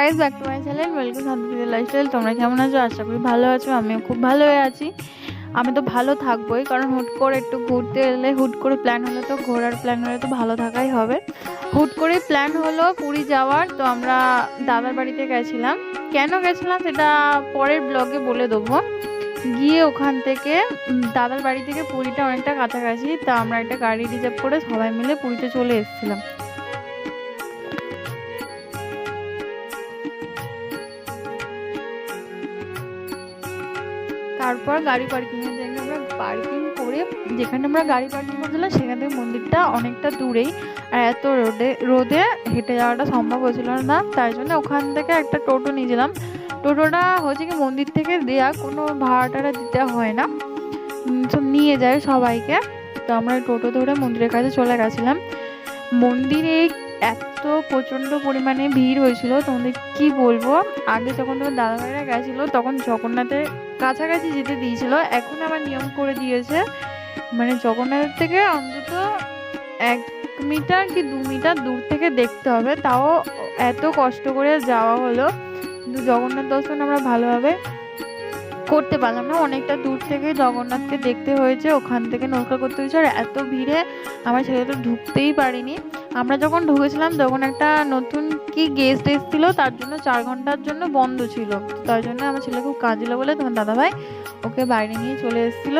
Guys back to my channel welcome শান্তিতে lifestyle তোমরা কেমন আছো? আশা করি ভালো আছো। আমিও খুব ভালো হয়ে আছি। আমি তো ভালো থাকবোই, কারণ হুট করে একটু ঘুরতে এলে হুট করে প্ল্যান হলে তো ঘোরার প্ল্যান হলে তো ভালো থাকাই হবে। হুট করে প্ল্যান হলো পুরী যাওয়ার। তো আমরা দাদার বাড়িতে গেছিলাম। কেন গেছিলাম সেটা পরের ব্লগে বলে দেবো। গিয়ে ওখান থেকে দাদার বাড়ি থেকে পুরীটা অনেকটা কাছাকাছি। তা আমরা একটা গাড়ি রিজার্ভ করে সবাই মিলে পুরীতে চলে এসেছিলাম। তারপর গাড়ি পার্কিং এর জায়গায় আমরা পার্কিং করে যেখানে আমরা গাড়ি পার্কিং করছিলাম, সেখান থেকে মন্দিরটা অনেকটা দূরেই। আর এত রোদে রোদে হেঁটে যাওয়াটা সম্ভব হচ্ছিল না। তাই জন্য ওখান থেকে একটা টোটো নিয়েছিলাম। টোটোটা হচ্ছে কি মন্দির থেকে দেয়া, কোনো ভাড়া টাড়া দিতে হয় না। সব নিয়ে যায় সবাইকে। তো আমরা টোটো ধরে মন্দিরের কাছে চলে গেছিলাম। মন্দিরে এত প্রচণ্ড পরিমাণে ভিড় হয়েছিল তোমাদের কি বলব? আগে যখন তোমার দাদা ভাইরা গেছিল, তখন জগন্নাথের কাছাকাছি যেতে দিয়েছিল। এখন আবার নিয়ম করে দিয়েছে। মানে জগন্নাথের থেকে অন্তত এক মিটার কি দু মিটার দূর থেকে দেখতে হবে। তাও এত কষ্ট করে যাওয়া হলো। কিন্তু জগন্নাথ দর্শন আমরা ভালোভাবে করতে পারলাম না। অনেকটা দূর থেকে জগন্নাথকে দেখতে হয়েছে। ওখান থেকে নৌকা করতে হয়েছে। আর এত ভিড়ে আমার ছেলে তো ঢুকতেই পারিনি। আমরা যখন ঢুকেছিলাম, তখন একটা নতুন কি গেস্ট এসেছিল, তার জন্য চার ঘণ্টার জন্য বন্ধ ছিল। তার জন্য আমার ছেলে খুব কাঁদিল বলে তখন দাদাভাই ওকে বাইরে নিয়ে চলে এসেছিল।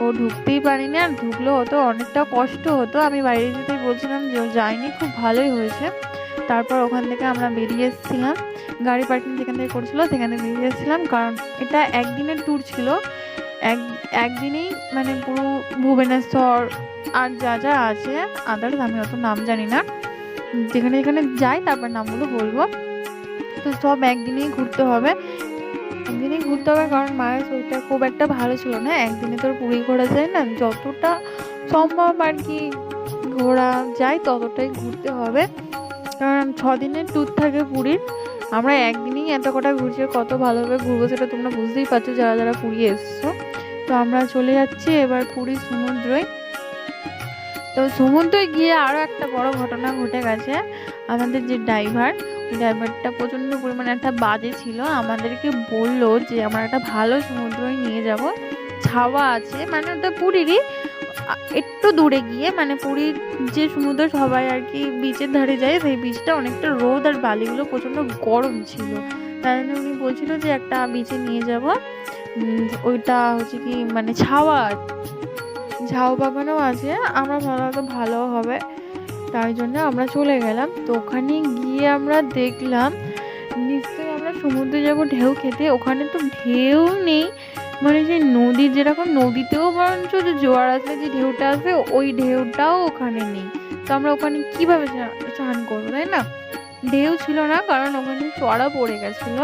ও ঢুকতেই পারিনি আর ঢুকলো হতো অনেকটা কষ্ট হতো। আমি বাইরে যেতেই বলছিলাম যে ও যায়নি, খুব ভালোই হয়েছে। তারপর ওখান থেকে আমরা বেরিয়ে এসেছিলাম। গাড়ি পার্কিং যেখান থেকে করেছিল, সেখান বেরিয়ে এসেছিলাম। কারণ এটা একদিনের ট্যুর ছিল। এক, একদিনেই মানে পুরো ভুবনেশ্বর আর যা যা আছে, আদার্স, আমি অত নাম জানি না। যেখানে যেখানে যাই, তারপর নামগুলো বলব। তো সব একদিনেই ঘুরতে হবে। একদিনেই ঘুরতে হবে, কারণ মায়ের শরীরটা খুব একটা ভালো ছিল না। একদিনে তোর পুরী ঘোরা যায় না, যতটা সম্ভব আর কি ঘোরা যায়, ততটাই ঘুরতে হবে। কারণ ছ দিনের ট্যুর থাকে পুরীর। আমরা একদিনেই এত কটা ঘুরছি, কত ভালোভাবে ঘুরবো সেটা তোমরা বুঝতেই পারছ, যারা যারা পুরী এসছো। তো আমরা চলে যাচ্ছি এবার পুরী সমুদ্রয় তো সমুদ্রে গিয়ে আরও একটা বড় ঘটনা ঘটে গেছে। আমাদের যে ড্রাইভার ওই ড্রাইভারটা প্রচণ্ড পরিমাণে একটা বাজে ছিল। আমাদেরকে বলল যে, আমরা একটা ভালো সমুদ্রই নিয়ে যাব। ছাওয়া আছে মানে ওটা পুরীরই। একটু দূরে গিয়ে মানে পুরীর যে সমুদ্র সবাই আর কি বিচের ধারে যায়, সেই বিচটা অনেকটা রোদ আর বালিগুলো প্রচণ্ড গরম ছিল। তাই জন্য উনি বলছিল যে, একটা বিচে নিয়ে যাব। ওইটা হচ্ছে কি মানে ছাওয়া ঝাউ বাগানও আছে, আমরা হয়তো ভালো হবে। তাই জন্য আমরা চলে গেলাম। তো ওখানে গিয়ে আমরা দেখলাম, নিশ্চয়ই আমরা সমুদ্রে যাব ঢেউ খেতে, ওখানে তো ঢেউ নেই। মানে যে নদী, যেরকম নদীতেও বরঞ্চ যে জোয়ার আসলে যে ঢেউটা আসে, ওই ঢেউটাও ওখানে নেই। তো আমরা ওখানে কীভাবে চান করব, তাই না? ঢেউ ছিল না, কারণ ওখানে চড়া পড়ে গেছিল।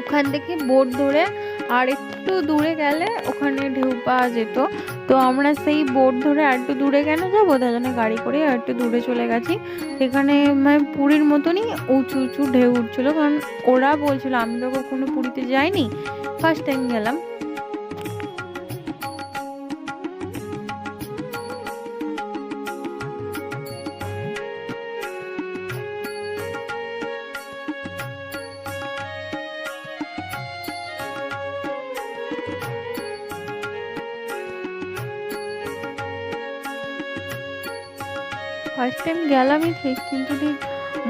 ওখান থেকে বোট ধরে আর একটু দূরে গেলে ওখানে ঢেউ পাওয়া যেত। তো আমরা সেই বোট ধরে আর একটু দূরে কেন যাব? তার জন্য গাড়ি করে আর একটু দূরে চলে গেছি। সেখানে মানে পুরীর মতনই উঁচু উঁচু ঢেউ উঠছিলো। কারণ ওরা বলছিল, আমি তো কখনো পুরীতে যাইনি। ফার্স্ট টাইম গেলাম। ফার্স্ট টাইম গেলামই ঠিক, কিন্তু ঠিক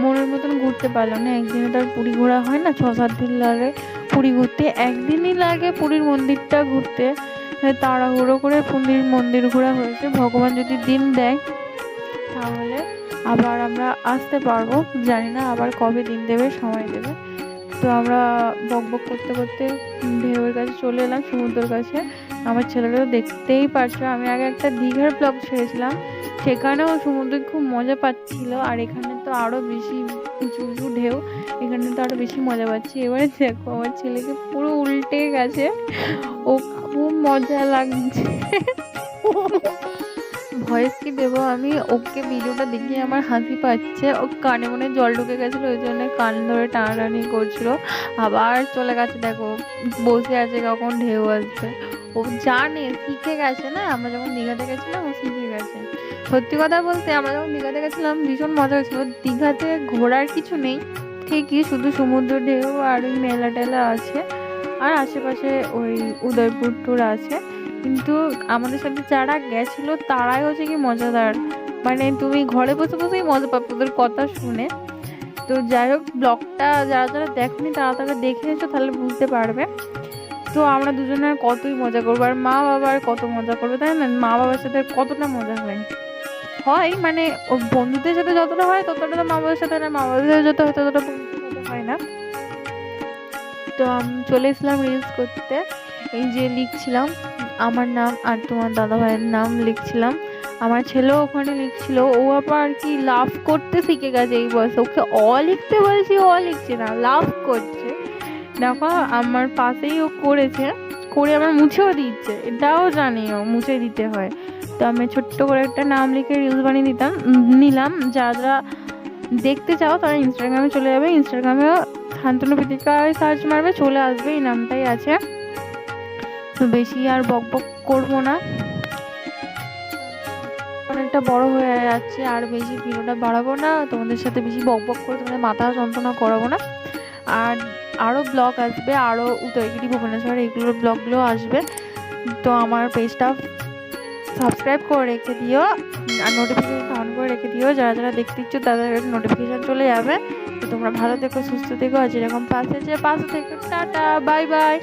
মনের মতন ঘুরতে পারলাম না। একদিনে তো আর পুরী ঘোরা হয় না ছ সাত দিন লাগে পুরী ঘুরতে। একদিনই লাগে পুরীর মন্দিরটা ঘুরতে। তাড়াহুড়ো করে পুরীর মন্দির ঘোরা হয়েছে। ভগবান যদি দিন দেয়, তাহলে আবার আমরা আসতে পারব। জানি না আবার কবে দিন দেবে, সময় দেবে। তো আমরা বক বক করতে করতে ঢেউয়ের কাছে চলে এলাম, সমুদ্রের কাছে। আমার ছেলেটা দেখতেই পারছ, আমি আগে একটা দীঘার ব্লগ ছেড়েছিলাম। সেখানেও সমুদ্রে খুব মজা পাচ্ছিল, আর এখানে তো আরও বেশি উঁচু উঁচু ঢেউ, এখানে তো আরও বেশি মজা পাচ্ছি। এবারে দেখো, আমার ছেলেকে পুরো উল্টে গেছে, ও খুব মজা লাগছে। ভয়েস কি দেবো আমি? ওকে ভিডিওটা দেখিয়ে আমার হাসি পাচ্ছে। ও কানে মনে জল ঢুকে গেছিল, ওই জন্য কান ধরে টানাটানি করছিল। আবার চলে গেছে, দেখো, বসে আছে কখন ঢেউ আসবে। ও জানে, শিখে গেছে না? আমরা যখন দীঘাতে গেছিলাম, ও শিখে গেছে। সত্যি কথা বলতে আমরা যখন দীঘাতে গেছিলাম, ভীষণ মজা হয়েছিল। দীঘাতে ঘোরার কিছু নেই, ঠিকই শুধু সমুদ্র ঢেউ আর ওই মেলা টেলা আছে, আর আশেপাশে ওই উদয়পুর টুর আছে। কিন্তু আমাদের সাথে যারা গেছিল, তারাই হচ্ছে কি মজাদার। মানে তুমি ঘরে বসে বসেই মজা পাবে, ওদের কথা শুনে। তো যাই হোক, ব্লগটা যারা যারা দেখনি, তারা তারা দেখে এসো, তাহলে বুঝতে পারবে। তো আমরা দুজনে কতই মজা করব, আর মা বাবা আর কত মজা করবে, তাই না? মা বাবার সাথে কতটা মজা হয়? হয় মানে বন্ধুদের সাথে যতটা হয় ততটা তো মা বাবার সাথে না মা বাবার সাথে যত হয় ততটা বন্ধুদের হয় না। তো আমি চলে এসেছিলাম রিলস করতে, এই যে লিখছিলাম, আমার নাম আর তোমার দাদা ভাইয়ের নাম লিখছিলাম। আমার ছেলেও ওখানে লিখছিল, ও আবার আর কি লাভ করতে শিখে গেছে এই বয়সে। ওকে অ লিখতে বলছি, অ লিখছে না লাভ করছে। দেখো, আমার পাশেই ও করেছে, করে আবার মুছেও দিচ্ছে, এটাও জানি ও, মুছে দিতে হয়। তো আমি ছোট্ট করে একটা নাম লিখে রিলস বানিয়ে দিতাম নিলাম। যারা যারা দেখতে চাও তারা ইনস্টাগ্রামে চলে যাবে। ইনস্টাগ্রামেও শান্তনু প্রীতিকায় সার্চ মারবে, চলে আসবে। এই নামটাই আছে। তো বেশি আর বক বক করব না। অনেকটা বড় হয়ে যাচ্ছে, আর বেশি ভিডিওটা বাড়াবো না। তোমাদের সাথে বেশি বক বক করে তোমাদের মাথা যন্ত্রণা করাবো না। আর আরও ব্লগ আসবে আরও উদয়গিরি, ভুবনেশ্বর, এইগুলোর ব্লগগুলো আসবে। তো আমার পেজটা সাবস্ক্রাইব করে রেখে দিও, আর নোটিফিকেশান অন করে রেখে দিও। যারা যারা দেখতে ইচ্ছো তাদের নোটিফিকেশান চলে যাবে। তো তোমরা ভালো থেকো, সুস্থ থেকো, আর যেরকম পাশে যে পাশে থেকো, টাটা বাই বাই